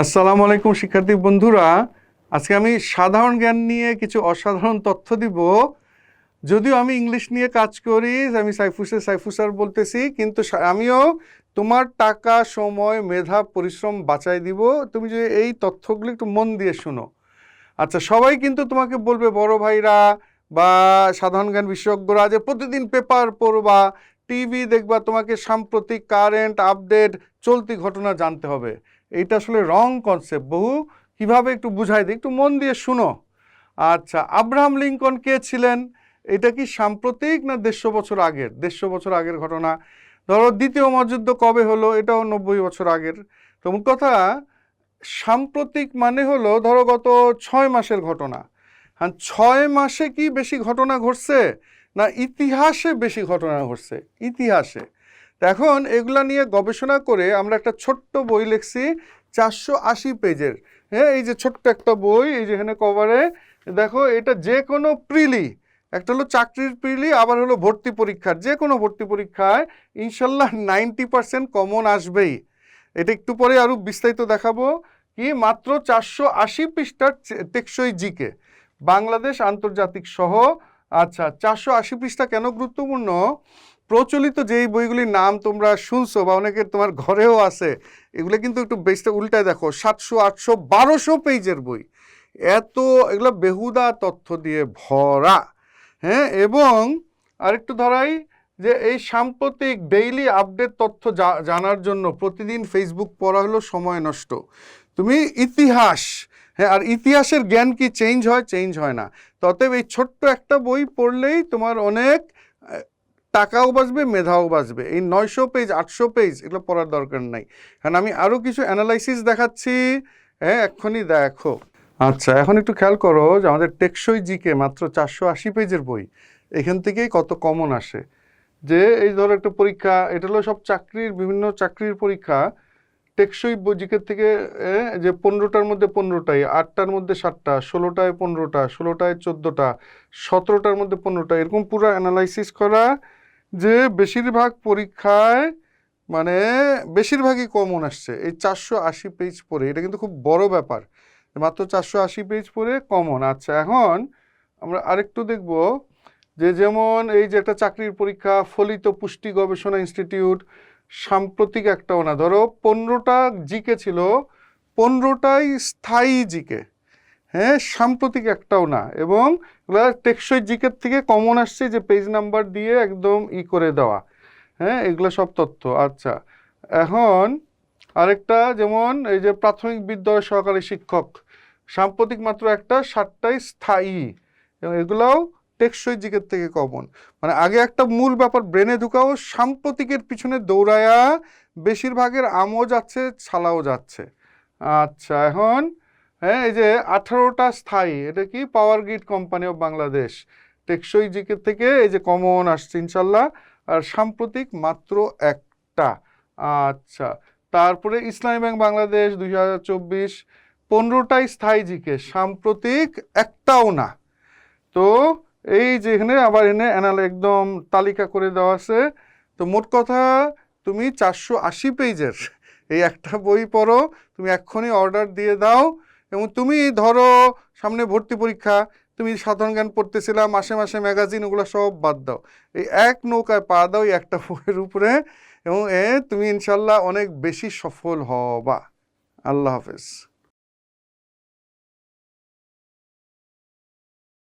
আসসালামু আলাইকুম, শিক্ষার্থী বন্ধুরা। আজকে আমি সাধারণ জ্ঞান নিয়ে কিছু অসাধারণ তথ্য দিব। যদিও আমি ইংলিশ নিয়ে কাজ করি, আমি সাইফুসে সাইফুসার বলতেছি, কিন্তু আমিও তোমার টাকা, সময়, মেধা, পরিশ্রম বাঁচাই দিব। তুমি যদি এই তথ্যগুলো একটু মন দিয়ে শোনো। আচ্ছা সবাই কিন্তু তোমাকে বলবে, বড় ভাইরা বা সাধারণ জ্ঞান বিশেষজ্ঞরা, যে প্রতিদিন পেপার পড়বা, টিভি দেখবা, তোমাকে সাম্প্রতিক কারেন্ট আপডেট, চলতি ঘটনা জানতে হবে। এইটা আসলে রং কনসেপ্ট বহু, কীভাবে একটু বুঝাই দিই? একটু মন দিয়ে শুনো। আচ্ছা আব্রাহাম লিঙ্কন কে ছিলেন? এটা কি সাম্প্রতিক না দেড়শো বছর আগের? দেড়শো বছর আগের ঘটনা। ধরো, দ্বিতীয় মহাযুদ্ধ কবে হলো? এটাও নব্বই বছর আগের। তো কথা, সাম্প্রতিক মানে হলো, ধরো, গত ছয় মাসের ঘটনা। হ্যাঁ ছয় মাসে কি বেশি ঘটনা ঘটছে? না ইতিহাসে বেশি ঘটনা ঘটছে? ইতিহাসে। তো এখন এগুলা নিয়ে গবেষণা করে আমরা একটা ছোট্ট বই লিখছি, চারশো আশি পেজের। হ্যাঁ এই যে ছোট্ট একটা বই, এই যেখানে কভারে দেখো, এটা যে কোনো প্রিলি, একটা হলো চাকরির প্রিলি, আবার হলো ভর্তি পরীক্ষার। যে কোনো ভর্তি পরীক্ষায় ইনশাল্লাহ নাইনটি পার্সেন্ট কমন আসবেই। এটা একটু পরে আরও বিস্তারিত দেখাবো কি, মাত্র চারশো আশি পৃষ্ঠার টেকসই জিকে। বাংলাদেশ আন্তর্জাতিক সহ আচ্ছা চারশো আশি পৃষ্ঠা কেন গুরুত্বপূর্ণ? প্রচলিত যেই বইগুলির নাম তোমরা শুনছো বা অনেকের তোমার ঘরেও আছে, এগুলো কিন্তু একটু বেসটা উল্টায় দেখো, সাতশো, আটশো, বারোশো পেজের বই। এত, এগুলো বেহুদা তথ্য দিয়ে ভরা। হ্যাঁ এবং আরেকটু ধরাই যে এই সাম্প্রতিক ডেইলি আপডেট তথ্য জানার জন্য প্রতিদিন ফেসবুক পড়া হলো সময় নষ্ট। তুমি ইতিহাস হ্যাঁ আর ইতিহাসের জ্ঞান কি চেঞ্জ হয়? চেঞ্জ হয় না। ততএব এই ছোট্ট একটা বই পড়লেই তোমার অনেক টাকাও বাঁচবে, মেধাও বাঁচবে। এই নয়শো পেজ আটশো পেজ এগুলো পড়ার দরকার নাই। কারণ আমি আরও কিছু অ্যানালাইসিস দেখাচ্ছি। হ্যাঁ এক্ষুনি দেখো। আচ্ছা এখন একটু খেয়াল করো যে আমাদের টেকসই জিকে মাত্র চারশো আশি পেজের বই। এখান থেকেই কত কমন আসে। যে এই ধরো একটা পরীক্ষা, এটা হলো সব চাকরির, বিভিন্ন চাকরির পরীক্ষা। টেকসই জিকের থেকে যে পনেরোটার মধ্যে পনেরোটাই, আটটার মধ্যে সাতটা, ষোলোটায় পনেরোটা, ষোলোটায় চোদ্দোটা, সতেরোটার মধ্যে পনেরোটা, এরকম পুরো অ্যানালাইসিস করা। যে বেশিরভাগ পরীক্ষায় মানে বেশিরভাগই কমন আসছে। এই চারশো আশি পেজ পড়ে, এটা কিন্তু খুব বড় ব্যাপার। মাত্র চারশো আশি পেজ পড়ে কমন আচ্ছা এখন আমরা আরেকটু দেখব যে যেমন এই যে একটা চাকরির পরীক্ষা, ফলিত পুষ্টি গবেষণা ইনস্টিটিউট সাম্প্রতিক একটাও না ধরো পনেরোটা জিকে ছিল, পনেরোটাই স্থায়ী জিকে হ্যাঁ সাম্প্রতিক একটাও না। এবং টেকসই জিকের থেকে কমন আসছে যে পেজ নাম্বার দিয়ে একদম ই করে দেওয়া। হ্যাঁ এগুলো সব তথ্য। আচ্ছা এখন আরেকটা যেমন এই যে প্রাথমিক বিদ্যালয় সহকারী শিক্ষক, সাম্প্রতিক মাত্র একটা সাতটাই স্থায়ী। এগুলাও টেকসই জিকের থেকে কমন মানে আগে একটা মূল ব্যাপার, ব্রেনে ঢুকাও, সাম্প্রতিকের পিছনে দৌড়ায়া, বেশিরভাগের আমও যাচ্ছে, ছালাও যাচ্ছে। আচ্ছা এখন হ্যাঁ এই যে আঠারোটা স্থায়ী, এটা কি power grid company of Bangladesh টেকসই জিকে থেকে এই যে কমন আসছে, ইনশাল্লাহ। আর সাম্প্রতিক মাত্র একটা। আচ্ছা তারপরে ইসলামী ব্যাংক বাংলাদেশ দুই হাজার চব্বিশ, পনেরোটাই স্থায়ী জিকে সাম্প্রতিক একটাও না। তো এই যে এখানে আবার এনে অ্যানাল একদম তালিকা করে দেওয়া আছে। তো মোট কথা, তুমি চারশো আশি পেজের এই একটা বই পড়ো, তুমি এক্ষুনি অর্ডার দিয়ে দাও। এবং তুমি ধরো সামনে ভর্তি পরীক্ষা, তুমি সাধারণ জ্ঞান পড়তেছিলা, মাসে মাসে ম্যাগাজিন ওগুলো সব বাদ দাও। এই এক নৌকায় পা দাও এই একটা বইয়ের উপরে এবং এ তুমি ইনশাল্লাহ অনেক বেশি সফল হবা। আল্লাহ হাফেজ।